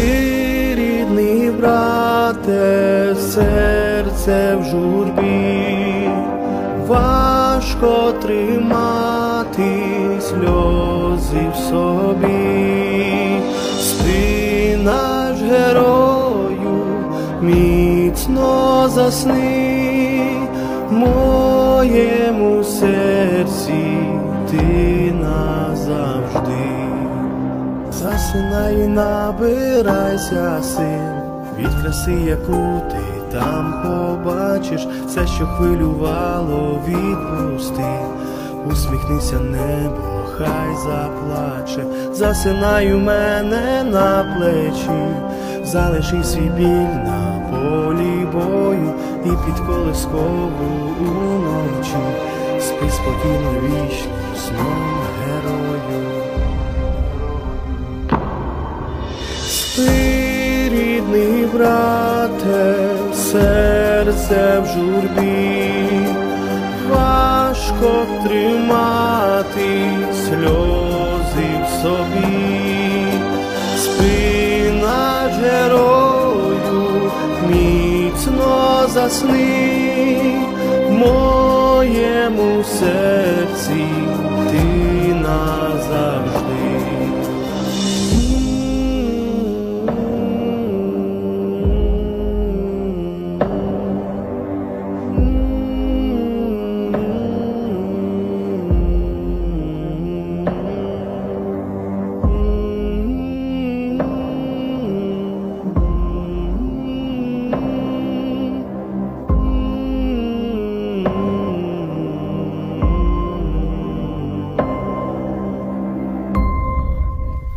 Спи, рідний брате, серце в журбі, важко тримати сльози в собі, спи наш герою, міцно засни, моєму серці ти назавжди. Засинай і набирайся сил від краси, яку ти там побачиш, все, що хвилювало, відпусти, усміхнися небо, хай заплаче, засинай у мене на плечі, залиши свій біль на полі бою і під колискову уночі, спи спокійно вічно сном герою. Рідний брате, серце в журбі, важко тримати сльози в собі, спи наш герою, міцно засни, в моєму серці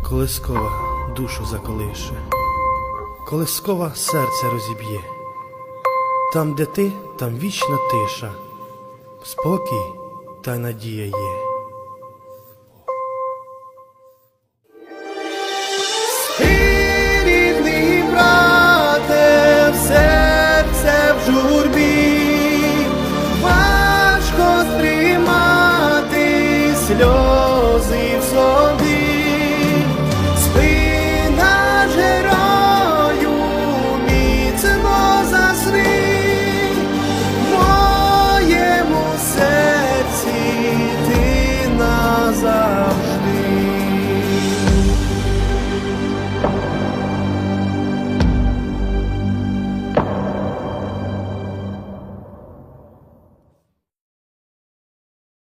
Колискова душу заколише, колискова серце розіб'є. Там, де ти, там вічна тиша, спокій та надія є.